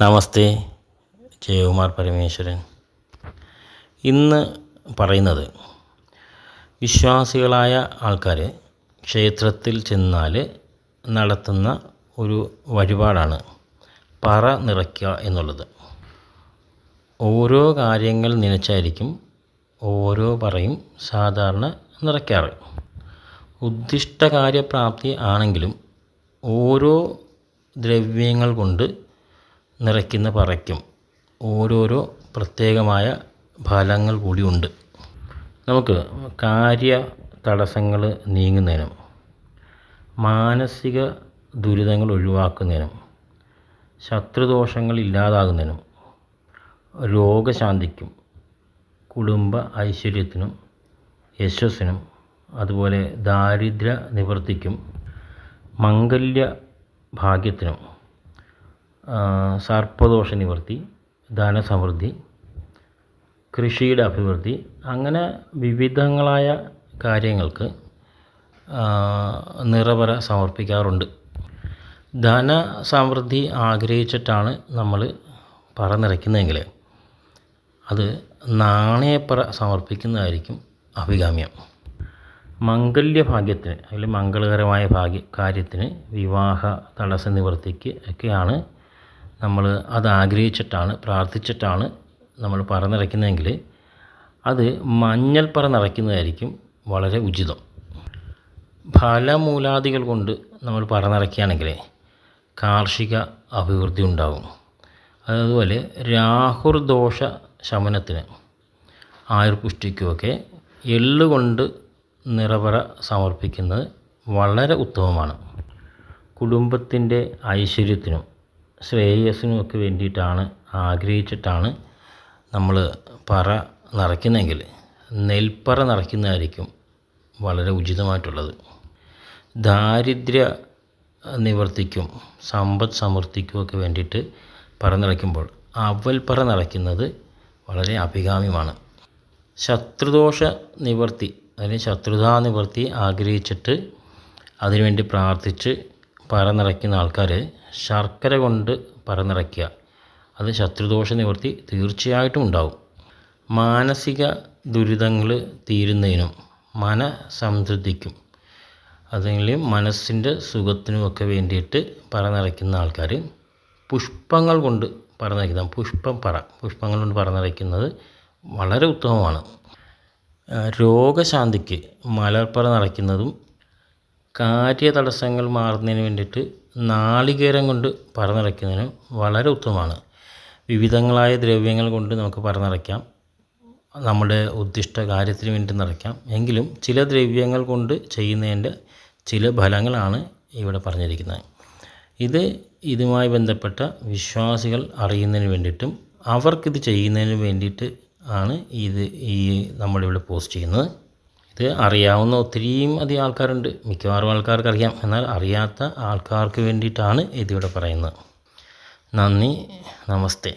നമസ്തേ ജയകുമാർ പരമേശ്വരൻ. ഇന്ന് പറയുന്നത് വിശ്വാസികളായ ആൾക്കാർ ക്ഷേത്രത്തിൽ ചെന്നാൽ നടത്തുന്ന ഒരു വഴിപാടാണ് പറ നിറയ്ക്കുക എന്നുള്ളത്. ഓരോ കാര്യങ്ങൾ നനച്ചായിരിക്കും ഓരോ പറയും സാധാരണ നിറയ്ക്കാറ്. ഉദ്ദിഷ്ട കാര്യപ്രാപ്തി ആണെങ്കിലും ഓരോ ദ്രവ്യങ്ങൾ കൊണ്ട് നിറയ്ക്കുന്ന പറയ്ക്കും. ഓരോരോ പ്രത്യേകമായ ഫലങ്ങൾ കൂടിയുണ്ട് നമുക്ക് കാര്യ തടസ്സങ്ങൾ നീങ്ങുന്നതിനും മാനസിക ദുരിതങ്ങൾ ഒഴിവാക്കുന്നതിനും ശത്രുദോഷങ്ങൾ ഇല്ലാതാകുന്നതിനും രോഗശാന്തിക്കും കുടുംബ ഐശ്വര്യത്തിനും യശസ്സിനും അതുപോലെ ദാരിദ്ര്യ നിവൃത്തിക്കും മംഗല്യ ഭാഗ്യത്തിനും സർപ്പദോഷ നിവൃത്തി ധനസമൃദ്ധി കൃഷിയുടെ അഭിവൃദ്ധി അങ്ങനെ വിവിധങ്ങളായ കാര്യങ്ങൾക്ക് നിറവര സമർപ്പിക്കാറുണ്ട്. ധനസമൃദ്ധി ആഗ്രഹിച്ചിട്ടാണ് നമ്മൾ പറ നിറയ്ക്കുന്നതെങ്കിൽ അത് നാണയപ്പറ സമർപ്പിക്കുന്നതായിരിക്കും അഭികാമ്യം. മംഗല്യഭാഗ്യത്തിന് അല്ലെങ്കിൽ മംഗളകരമായ ഭാഗ്യ കാര്യത്തിന് വിവാഹ തടസ്സ നിവൃത്തിക്ക് ഒക്കെയാണ് നമ്മൾ അത് ആഗ്രഹിച്ചിട്ടാണ് പ്രാർത്ഥിച്ചിട്ടാണ് നമ്മൾ പറ നിറയ്ക്കുന്നതെങ്കിൽ അത് മഞ്ഞൾപ്പറ നിറയ്ക്കുന്നതായിരിക്കും വളരെ ഉചിതം. ഫലമൂലാദികൾ കൊണ്ട് നമ്മൾ പറ നിറയ്ക്കുകയാണെങ്കിൽ കാർഷിക അഭിവൃദ്ധി ഉണ്ടാകും. അതുപോലെ രാഹുർദോഷ ശമനത്തിന് ആയുർപുഷ്ടിക്കുമൊക്കെ എള്ളുകൊണ്ട് നിറപറ സമർപ്പിക്കുന്നത് വളരെ ഉത്തമമാണ്. കുടുംബത്തിന്റെ ഐശ്വര്യത്തിനും ശ്രേയസ്സിനുമൊക്കെ വേണ്ടിയിട്ടാണ് ആഗ്രഹിച്ചിട്ടാണ് നമ്മൾ പറ നിറയ്ക്കുന്നതെങ്കിൽ നെൽപ്പറ നിറയ്ക്കുന്നതായിരിക്കും വളരെ ഉചിതമായിട്ടുള്ളത്. ദാരിദ്ര്യ നിവർത്തിക്കും സമ്പദ് സമൃദ്ധിക്കുമൊക്കെ വേണ്ടിയിട്ട് പറ നിറയ്ക്കുമ്പോൾ അവൽപ്പറ നിറയ്ക്കുന്നത് വളരെ അഭികാമ്യമാണ്. ശത്രുദോഷ നിവർത്തി അതിന് ശത്രുതാ നിവർത്തി ആഗ്രഹിച്ചിട്ട് അതിനുവേണ്ടി പ്രാർത്ഥിച്ച് പറ നിറയ്ക്കുന്ന ആൾക്കാർ ശർക്കര കൊണ്ട് പറ നിറയ്ക്കുക അത് ശത്രുദോഷ നിവൃത്തി തീർച്ചയായിട്ടും ഉണ്ടാവും. മാനസിക ദുരിതങ്ങൾ തീരുന്നതിനും മനസംതൃപ്തിക്കും അല്ലെങ്കിൽ മനസ്സിന്റെ സുഖത്തിനുമൊക്കെ വേണ്ടിയിട്ട് പറ നിറയ്ക്കുന്ന ആൾക്കാർ പുഷ്പങ്ങൾ കൊണ്ട് പറ നിറയ്ക്കുന്ന പുഷ്പം പറ പുഷ്പങ്ങൾ കൊണ്ട് പറ നിറയ്ക്കുന്നത് വളരെ ഉത്തമമാണ്. രോഗശാന്തിക്ക് മലർപ്പറ നിറയ്ക്കുന്നതും കാര്യതടസ്സങ്ങൾ മാറുന്നതിന് വേണ്ടിയിട്ട് നാളികേരം കൊണ്ട് പറ വളരെ ഉത്തമമാണ്. വിവിധങ്ങളായ ദ്രവ്യങ്ങൾ കൊണ്ട് നമുക്ക് പറ നമ്മുടെ ഉദ്ദിഷ്ട കാര്യത്തിന് വേണ്ടി നിറയ്ക്കാം. എങ്കിലും ചില ദ്രവ്യങ്ങൾ കൊണ്ട് ചെയ്യുന്നതിന്റെ ചില ഫലങ്ങളാണ് ഇവിടെ പറഞ്ഞിരിക്കുന്നത്. ഇത് ഇതുമായി ബന്ധപ്പെട്ട വിശ്വാസികൾ അറിയുന്നതിന് വേണ്ടിയിട്ടും അവർക്കിത് ചെയ്യുന്നതിന് വേണ്ടിയിട്ട് ആണ് ഇത് ഈ നമ്മളിവിടെ പോസ്റ്റ് ചെയ്യുന്നത്. ഇത് അറിയാവുന്ന ഒത്തിരിയും അധികം ആൾക്കാരുണ്ട്. മിക്കവാറും ആൾക്കാർക്ക് അറിയാം. എന്നാൽ അറിയാത്ത ആൾക്കാർക്ക് വേണ്ടിയിട്ടാണ് ഇതിവിടെ പറയുന്നത്. നന്ദി. നമസ്തേ.